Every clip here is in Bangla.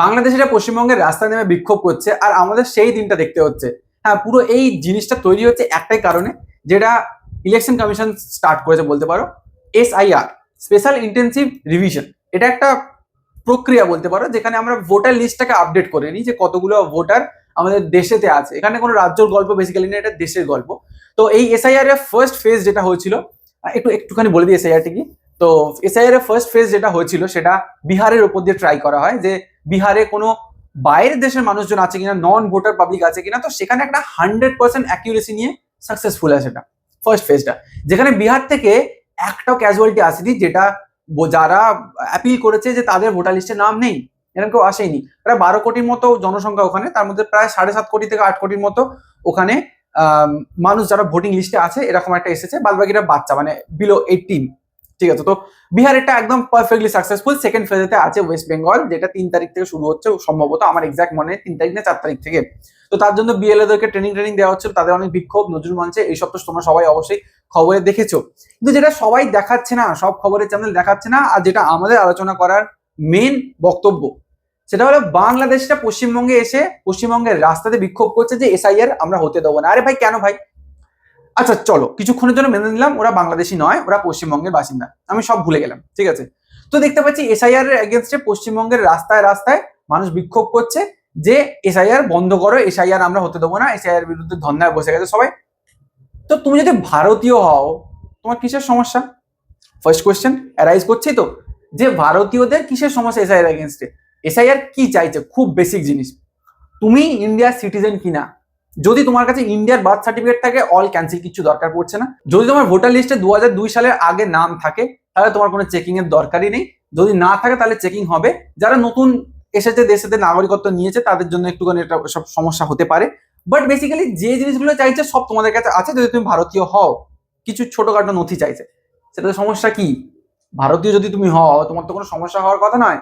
বাংলাদেশিরা পশ্চিমবঙ্গের রাস্তায় নেমে বিক্ষোভ করছে, আর আমাদের সেই দিনটা দেখতে হচ্ছে। হ্যাঁ পুরো এই জিনিসটা তৈরি হচ্ছে একটাই কারণে, যেটা ইলেকশন কমিশন স্টার্ট করেছে বলতে পারো এসআইআর স্পেশাল ইন্টেন্সিভ রিভিশন এটা একটা প্রক্রিয়া বলতে পারো, যেখানে আমরা ভোটার লিস্টটাকে আপডেট করে নিই যে কতগুলো ভোটার আমাদের দেশেতে আছে। এখানে কোনো রাজ্যর গল্প বেসিক্যালি না এটা দেশের গল্প। তো এই এসআইআর এর ফার্স্ট ফেজ যেটা হয়েছিল একটু একটুখানি বলে দিই এসআইআরটি কি। তো এসআইআর এর ফার্স্ট ফেজ যেটা হয়েছিল, সেটা বিহারের উপর দিয়ে ট্রাই করা হয় যে বিহারে কোনো বাইরের দেশের মানুষজন আছে কিনা নন ভোটার পাবলিক আছে কিনা, তো সেখানে একটা হান্ড্রেড পার্সেন্ট অ্যাকিউরেসি নিয়ে সাকসেসফুল আছে সেটা ফার্স্ট ফেজটা যেখানে বিহার থেকে একটাও ক্যাজুয়ালিটি আসেনি, যেটা যারা অ্যাপিল করেছে যে তাদের ভোটার লিস্টে নাম নেই, এরকম কেউ আসেনি প্রায় বারো কোটির মতো জনসংখ্যা ওখানে, তার মধ্যে প্রায় সাড়ে সাত কোটি থেকে আট কোটির মতো ওখানে মানুষ যারা ভোটিং লিস্টে আছে, এরকম একটা এসেছে, বাদবাকিরা বাচ্চা মানে বিলো এইটিন ঠিক আছে, তো বিহার এটা একদম পারফেক্টলি সাকসেসফুল সেকেন্ড ফেজেতে আছে ওয়েস্ট বেঙ্গল যেটা তিন তারিখ থেকে শুরু হচ্ছে, সম্ভবত আমার এক্সাক্ট মনে তিন তারিখ না চার তারিখ থেকে। তো তার জন্য বিএলএদেরকে ট্রেনিং ট্রেনিং দেওয়া হচ্ছিল, তাদের অনেক বিক্ষোভ, নজরুল মঞ্চে এইসব তো তোমরা সবাই অবশ্যই খবরে দেখেছ। কিন্তু যেটা সবাই দেখাচ্ছে না, সব খবরের চ্যানেল দেখাচ্ছে না, আর যেটা আমাদের আলোচনা করার মেন বক্তব্য, সেটা হলো বাংলাদেশটা পশ্চিমবঙ্গে এসে পশ্চিমবঙ্গের রাস্তাতে বিক্ষোভ করছে যে এসআইআর আমরা হতে দেবো না। আরে ভাই, কেন ভাই? আচ্ছা চলো, কিছুক্ষণের জন্য মেনে নিলাম, ওরা বাংলাদেশি নয়, ওরা পশ্চিমবঙ্গের বাসিন্দা। আমি সব ভুলে গেলাম, ঠিক আছে? তো দেখতে পাচ্ছি এসআইআর এর এগেনস্টে পশ্চিমবঙ্গের রাস্তায় রাস্তায় মানুষ বিক্ষোভ করছে যে এসআইআর বন্ধ করো এসআইআর আমরা হতে দেবো না এসআইআর বিরুদ্ধে ধর্নায় বসে গেছে সবাই। তো তুমি যদি ভারতীয় হও, তোমার কিসের সমস্যা? ফার্স্ট কোয়েশ্চেন অ্যারাইজ করছি তো। যে ভারতীয়দের কিসের সমস্যা এসআইআর এগেনস্টে এসআইআর কি চাইছে? খুব বেসিক জিনিস। তুমি ইন্ডিয়ার সিটিজেন কিনা? যদি তোমার কাছে ইন্ডিয়ার বার্থ সার্টিফিকেট থাকে অল ক্যান্সেল কিছু দরকার পড়ছে না। যদি তোমার ভোটার লিস্টে দু সালের আগে নাম থাকে, তাহলে তোমার কোনো চেকিং এর দরকারই নেই। যদি না থাকে, তাহলে চেকিং হবে। যারা নতুন এসেছে দেশেতে নাগরিকত্ব নিয়েছে, তাদের জন্য একটুখানি এটা সব সমস্যা হতে পারে। বাট বেসিক্যালি যে জিনিসগুলো চাইছে, সব তোমাদের কাছে আছে, যদি তুমি ভারতীয় হও। কিছু ছোটখাটো নথি চাইছে। সেটাতে সমস্যা কি? ভারতীয় যদি তুমি হও, তোমার তো কোনো সমস্যা হওয়ার কথা নয়।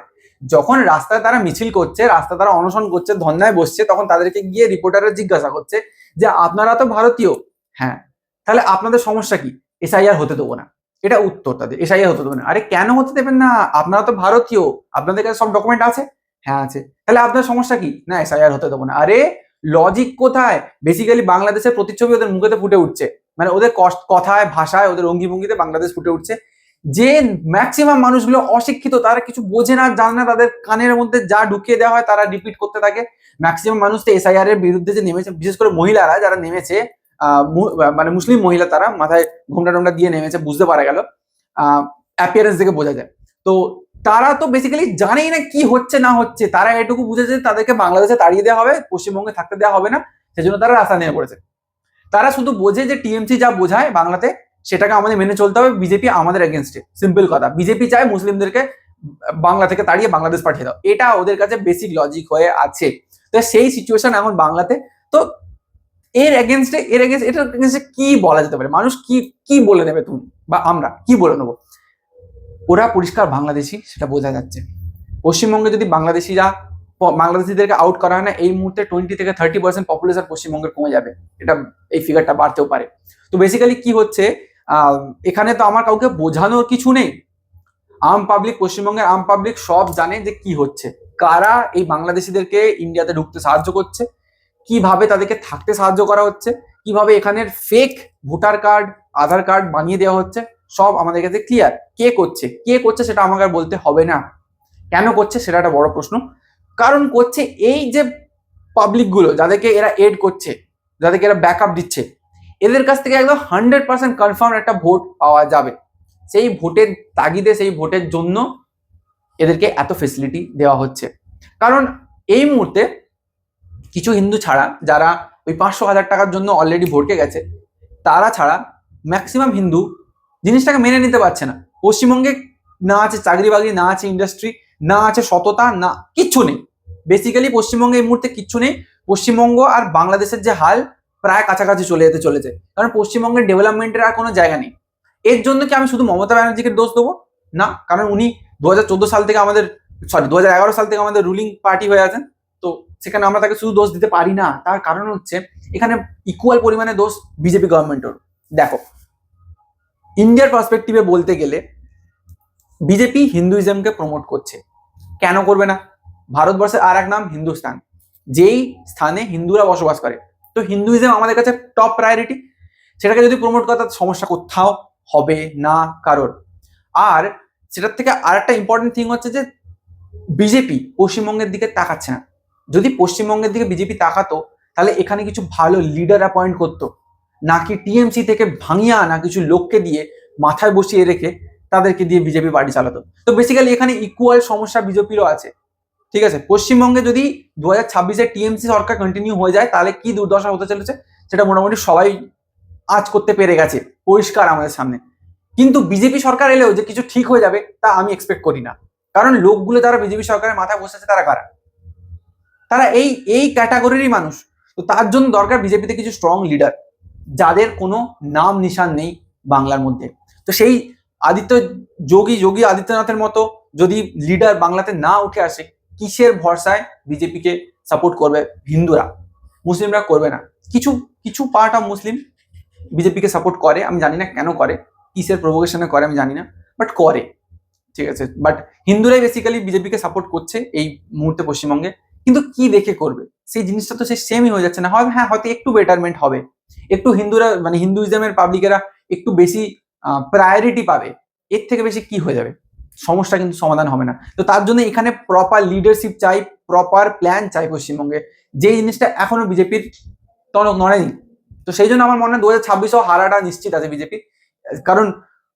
যখন রাস্তায় তারা মিছিল করছে, রাস্তায় তারা অনশন করছে, ধর্নায় বসছে, তখন তাদেরকে গিয়ে রিপোর্টাররা জিজ্ঞাসা করছে যে, আপনারা তো ভারতীয়? হ্যাঁ। তাহলে আপনাদের সমস্যা কি? এসআইআর হতে দেবো না। এটা উত্তর তাদের। এসআইআর হতে দেবো না। আরে কেন হতে দেবেন না? আপনারা তো ভারতীয়। আপনাদের কাছে সব ডকুমেন্ট আছে? হ্যাঁ আছে। তাহলে আপনার সমস্যা কি? না এসআইআর হতে দেবো না। আরে লজিক কোথায়? বেসিক্যালি বাংলাদেশের প্রতিচ্ছবি ওদের মুখেতে ফুটে উঠছে। মানে ওদের কথায়, ভাষায়, ওদের অঙ্গি ভঙ্গিতে বাংলাদেশ ফুটে উঠছে। যে ম্যাক্সিমাম মানুষগুলো অশিক্ষিত, তারা কিছু বোঝে না, জানে না তাদের কানের মধ্যে যা ঢুকিয়ে দেওয়া হয় তারা রিপিট করতে থাকে। ম্যাক্সিমাম মানুষ তো এসআইআর এর বিরুদ্ধে যে নেমেছে, বিশেষ করে মহিলারা, যারা নেমেছে মানে মুসলিম মহিলা তারা মাথায় ঘোমটা টোমটা দিয়ে নেমেছে, বুঝতে পারা গেল অ্যাপিয়ারেন্স দেখে বোঝা যায়। তো তারা তো বেসিক্যালি জানেই না কি হচ্ছে, না হচ্ছে, তারা এটুকু বুঝেছে তাদেরকে বাংলাদেশে তাড়িয়ে দেওয়া হবে, পশ্চিমবঙ্গে থাকতে দেওয়া হবে না, সেজন্য তারা রাস্তা নিয়ে পড়েছে। তারা শুধু বোঝে যে টিএমসি যা বোঝায় বাংলাতে সেটাকে আমাদের মেনে চলতে হবে। বিজেপি আমাদের এগেনস্টে সিম্পল কথা। বিজেপি চায় মুসলিমদেরকে বাংলা থেকে তাড়িয়ে বাংলাদেশ পাঠিয়ে দাও। এটা ওদের কাছে বেসিক লজিক হয়ে আছে। তো সেই সিচুয়েশন এখন বাংলাতে। তো এর এগেনস্টে এর এগেনস্ট এটার এগেনস্টে কি বলা যেতে পারে? মানুষ কি কি বলে নেবে তুমি? বা আমরা, কি বলে নেব? ওরা পরিষ্কার বাংলাদেশি, সেটা বোঝা যাচ্ছে। পশ্চিমবঙ্গে যদি বাংলাদেশিরা বাংলাদেশিদেরকে আউট করা হয় না, এই মুহূর্তে টোয়েন্টি থেকে থার্টি পার্সেন্ট পপুলেশন পশ্চিমবঙ্গের কমে যাবে। এটা, এই ফিগারটা বাড়তেও পারে। তো বেসিক্যালি কি হচ্ছে? এখানে তো আমার কাউকে বোঝানোর কিছু নেই। আম পাবলিক পশ্চিমবঙ্গের আম পাবলিক সব জানে যে কি হচ্ছে। কারা এই বাংলাদেশিদেরকে ইন্ডিয়াতে ঢুকতে সাহায্য করছে? কীভাবে তাদেরকে থাকতে সাহায্য করা হচ্ছে? কীভাবে এখানের fake voter card Aadhaar card বানিয়ে দেওয়া হচ্ছে? সব আমাদের কাছে ক্লিয়ার কে করছে? কে করছে সেটা আমাকে আর বলতে হবে না। কেন করছে সেটা একটা বড় প্রশ্ন। কারণ করছে এই যে পাবলিকগুলো যাদেরকে এরা এড করছে, যাদেরকে এরা ব্যাকআপ দিচ্ছে এদের কাছ থেকে একদম হান্ড্রেড পার্সেন্ট কনফার্ম একটা ভোট পাওয়া যাবে। সেই ভোটের তাগিদে, সেই ভোটের জন্য এদেরকে এত ফেসিলিটি দেওয়া হচ্ছে। কারণ এই মুহূর্তে কিছু হিন্দু ছাড়া, যারা ওই পাঁচশো হাজার টাকার জন্য অলরেডি ভোটকে গেছে, তারা ছাড়া ম্যাক্সিমাম হিন্দু জিনিসটাকে মেনে নিতে পারছে না। পশ্চিমবঙ্গে না আছে চাকরি বাকরি না আছে ইন্ডাস্ট্রি না আছে সততা, না কিচ্ছু নেই। বেসিক্যালি পশ্চিমবঙ্গে এই মুহূর্তে কিচ্ছু নেই। পশ্চিমবঙ্গ আর বাংলাদেশের যে হাল প্রায় কাছাকাছি চলে যেতে চলেছে। কারণ পশ্চিমবঙ্গের ডেভেলপমেন্টের আর কোনো জায়গা নেই। এর জন্য কি আমি শুধু মমতা ব্যানার্জিকে দোষ দেবো? না, কারণ উনি দু হাজার চোদ্দ সাল থেকে আমাদের সরি দু হাজার এগারো সাল থেকে আমাদের রুলিং পার্টি হয়ে আছেন। তো সেখানে আমরা তাকে শুধু দোষ দিতে পারি না। তার কারণ হচ্ছে, এখানে ইকুয়াল পরিমাণে দোষ বিজেপি গভর্নমেন্টের দেখো ইন্ডিয়ার পার্সপেক্টিভে বলতে গেলে বিজেপি হিন্দুইজমকে প্রমোট করছে। কেন করবে না? ভারতবর্ষের আর এক নাম হিন্দুস্তান যেই স্থানে হিন্দুরা বসবাস করে। তো হিন্দুইজম আমাদের কাছে টপ প্রায়োরিটি সেটাকে যদি প্রমোট করা তার সমস্যা কোথাও হবে না কারোর। আর সেটার থেকে আর একটা ইম্পর্টেন্ট থিং হচ্ছে যে বিজেপি পশ্চিমবঙ্গের দিকে তাকাচ্ছে না। যদি পশ্চিমবঙ্গের দিকে বিজেপি তাকাতো, তাহলে এখানে কিছু ভালো লিডার অ্যাপয়েন্ট করতো। নাকি টিএমসি থেকে ভাঙিয়ে আনা কিছু লোককে দিয়ে মাথায় বসিয়ে রেখে তাদেরকে দিয়ে বিজেপি পার্টি চালাতো। তো বেসিক্যালি এখানে ইকুয়াল সমস্যা বিজেপিরও আছে। ঠিক আছে? পশ্চিমবঙ্গে যদি দু হাজার ছাব্বিশে টিএমসি সরকার কন্টিনিউ হয়ে যায়, তাহলে কি দুর্দশা হতে চলেছে? সেটা মোটামুটি সবাই আজ করতে পেরে গেছে, পরিষ্কার আমাদের সামনে। কিন্তু বিজেপি সরকার এলেও যে কিছু ঠিক হয়ে যাবে, তা আমি এক্সপেক্ট করি না। কারণ লোকগুলো যারা বিজেপি সরকারের মাথায় বসেছে তারা কারা? তারা এই এই ক্যাটাগরিরই মানুষ। তো তার জন্য দরকার বিজেপিতে কিছু স্ট্রং লিডার যাদের কোনো নাম নিশান নেই বাংলার মধ্যে। তো সেই আদিত্য যোগী যোগী আদিত্যনাথের মতো যদি লিডার বাংলাতে না উঠে আসে কিসের ভরসায় বিজেপিকে সাপোর্ট করবে হিন্দুরা? মুসলিমরা করবে না। কিছু কিছু পার্ট অফ মুসলিম বিজেপিকে সাপোর্ট করে, আমি জানি না কেন করে, কিসের প্রভোকেশনে করে আমি জানি না বাট করে। ঠিক আছে? বাট হিন্দুরাই বেসিক্যালি বিজেপিকে সাপোর্ট করছে এই মুহূর্তে পশ্চিমবঙ্গে। কিন্তু কি দেখে করবে? সেই জিনিসটা তো সেই সেমই হয়ে যাচ্ছে না। হয় হ্যাঁ হয়তো একটু বেটারমেন্ট হবে। একটু হিন্দুরা মানে হিন্দুইজমের পাবলিকেরা একটু বেশি প্রায়োরিটি পাবে। এর থেকে বেশি কি হয়ে যাবে? সমস্যা কিন্তু সমাধান হবে না। তো তার জন্য এখানে প্রপার লিডারশিপ চাই প্রপার প্ল্যান চাই পশ্চিমবঙ্গে। যে জিনিসটা এখনও বিজেপির টনক নড়েনি। তো সেই জন্য আমার মনে হয় দু হাজার ছাব্বিশেও হারাটা নিশ্চিত আছে বিজেপি। কারণ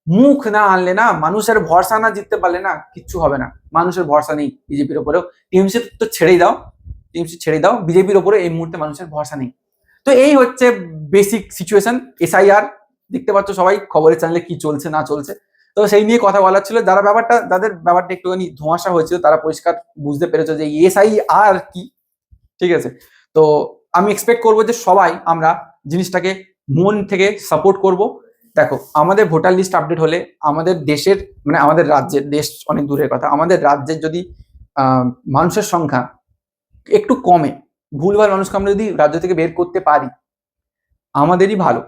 মুখ না আনলে না মানুষের ভরসা না জিততে পারলে না কিচ্ছু হবে না। মানুষের ভরসা নেই বিজেপির ওপরেও। টিএমসি তো ছেড়েই দাও। টিএমসি ছেড়ে দাও। বিজেপির ওপরে এই মুহূর্তে মানুষের ভরসা নেই। তো এই হচ্ছে বেসিক সিচুয়েশন এসআইআর দেখতে পাচ্ছ সবাই, খবরের চ্যানেলে কি চলছে, না চলছে। তো সেই নিয়ে কথা বলার ছিল। যারা ব্যাপারটা, যাদের ব্যাপারটা একটুখানি ধোঁয়াশা হয়েছিল, তারা পরিষ্কার বুঝতে পেরেছে যে এসআই আর কি, ঠিক আছে? তো আমি এক্সপেক্ট করব যে সবাই আমরা জিনিসটাকে মন থেকে সাপোর্ট করব। দেখো, আমাদের ভোটার লিস্ট আপডেট হলে আমাদের দেশের মানে আমাদের রাজ্যের, দেশ অনেক দূরের কথা, আমাদের রাজ্যের যদি মানুষের সংখ্যা একটু কমে, ভুলভাল মানুষকে আমরা যদি রাজ্য থেকে বের করতে পারি, আমাদেরই ভালো।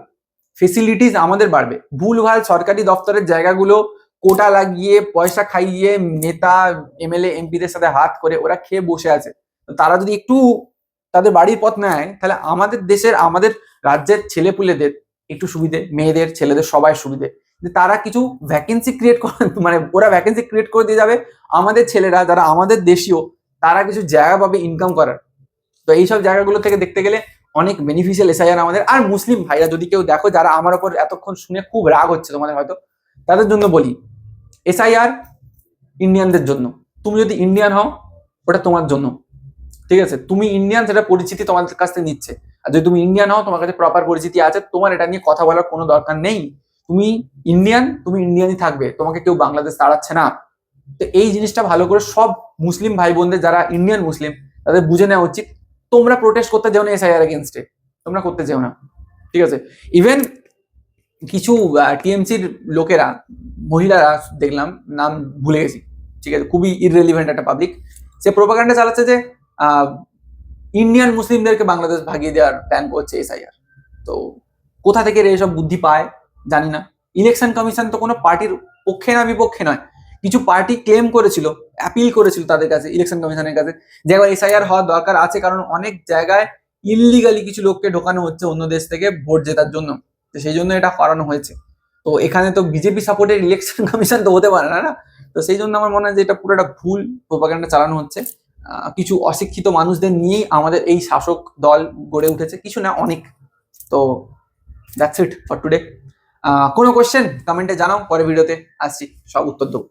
ফেসিলিটিস আমাদের বাড়বে। ভুলভাল সরকারি দপ্তরের জায়গাগুলো কোটা লাগিয়ে, পয়সা খাইয়ে নেতা, এমএলএ, এমপিদের সাথে হাত করে ওরা খেয়ে বসে আছে। তারা যদি একটু তাদের বাড়ির পথ নেয়, তাহলে আমাদের দেশের, আমাদের রাজ্যের ছেলেপুলেদের একটু সুবিধে, মেয়েদের, ছেলেদের সবাই সুবিধে। যে তারা কিছু ভ্যাকেন্সি ক্রিয়েট করে মানে ওরা ভ্যাকেন্সি ক্রিয়েট করে দিয়ে যাবে, আমাদের ছেলেরা যারা আমাদের দেশীয়, তারা কিছু জায়গা পাবে ইনকাম করার। তো এইসব জায়গাগুলো থেকে দেখতে গেলে অনেক বেনিফিশিয়াল এসআইআর আমাদের। আর মুসলিম ভাইরা যদি কেউ দেখো যারা আমার ওপর এতক্ষণ শুনে খুব রাগ হচ্ছে তোমাদের হয়তো, তাদের জন্য বলি এসআইআর ইন্ডিয়ানদের জন্য। তুমি যদি ইন্ডিয়ান হও, ওটা তোমার জন্য। ঠিক আছে? তুমি ইন্ডিয়ান, সেটা পরিচিতি তোমাদের কাছ থেকে নিচ্ছে। আর যদি তুমি ইন্ডিয়ান হও, তোমার কাছে প্রপার পরিচিতি আছে, তোমার এটা নিয়ে কথা বলার কোনো দরকার নেই। তুমি ইন্ডিয়ান, তুমি ইন্ডিয়ানই থাকবে। তোমাকে কেউ বাংলাদেশ তাড়াচ্ছে না। তো এই জিনিসটা ভালো করে সব মুসলিম ভাই বোনদের যারা ইন্ডিয়ান মুসলিম, তাদের বুঝে নেওয়া উচিত। তোমরা প্রোটেস্ট করতে যেও না এসআইআর এগেনস্টে তোমরা করতে যেও না। ঠিক আছে? ইভেন কিছু টিএমসির লোকেরা, মহিলারা দেখলাম, নাম ভুলে গেছি। ঠিক আছে? খুবই ইররেলিভেন্ট একটা পাবলিক সে প্রোপাগান্ডা চালাচ্ছে যে ইন্ডিয়ান মুসলিমদেরকে বাংলাদেশ ভাগিয়ে দেওয়ার প্ল্যান করছে এসআইআর তো কোথা থেকে এসব বুদ্ধি পায়, জানি না। ইলেকশন কমিশন তো কোনো পার্টির পক্ষে না, বিপক্ষে নয়। কিছু পার্টি ক্লেম করেছিল অ্যাপিল করেছিল তাদের কাছে ইলেকশন কমিশনের কাছে। যে একবার এসআইআর হওয়ার দরকার আছে, কারণ অনেক জায়গায় ইলিগালি কিছু লোককে ঢোকানো হচ্ছে অন্য দেশ থেকে ভোট জেতার জন্য। তো সেই জন্য এটা করানো হয়েছে। তো এখানে তো বিজেপি সাপোর্টের ইলেকশন কমিশন তো হতে পারে না না? তো সেই জন্য আমার মনে হয় যে এটা পুরো একটা ভুল প্রোপাগান্ডা চালানো হচ্ছে। কিছু অশিক্ষিত মানুষদের নিয়েই আমাদের এই শাসক দল গড়ে উঠেছে, কিছু না অনেক। তো দ্যাটস ইট ফর টুডে কোনো কোয়েশ্চেন কমেন্টে জানাও পরে ভিডিওতে আসছি। সব উত্তর দেবো।